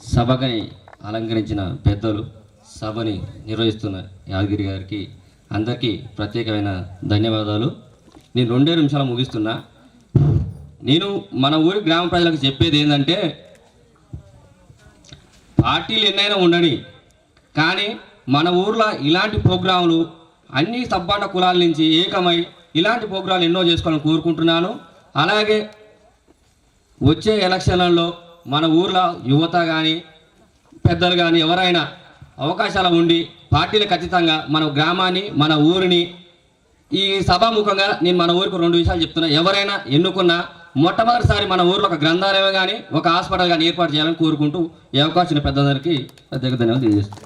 సభని అలంకరించిన పెద్దలు సభని నిర్వహిస్తున్న యాదగిరి గారికి అందరికీ ప్రత్యేకమైన ధన్యవాదాలు. నేను రెండే నిమిషాలు ముగిస్తున్నా. నేను మన ఊరి గ్రామ ప్రజలకు చెప్పేది ఏంటంటే పార్టీలు ఎన్నైనా ఉండని కానీ మన ఊర్లో ఇలాంటి ప్రోగ్రాంలు అన్ని సబ్బాట కులాల నుంచి ఏకమై ఇలాంటి ప్రోగ్రాంలు ఎన్నో చేసుకోవాలని కోరుకుంటున్నాను. అలాగే వచ్చే ఎలక్షన్లలో మన ఊర్లో యువత కానీ పెద్దలు కానీ ఎవరైనా అవకాశాలు ఉండి పార్టీలు ఖచ్చితంగా మన గ్రామాన్ని మన ఊరిని ఈ సభాముఖంగా నేను మన ఊరికి రెండు విషయాలు చెప్తున్నా. ఎవరైనా ఎన్నుకున్నా మొట్టమొదటిసారి మన ఊర్లో ఒక గ్రంథాలయం కానీ ఒక హాస్పిటల్ కానీ ఏర్పాటు చేయాలని కోరుకుంటూ ఈ అవకాశం పెద్దలందరికీ ప్రత్యేక ధన్యవాదాలు తెలియజేస్తున్నాను.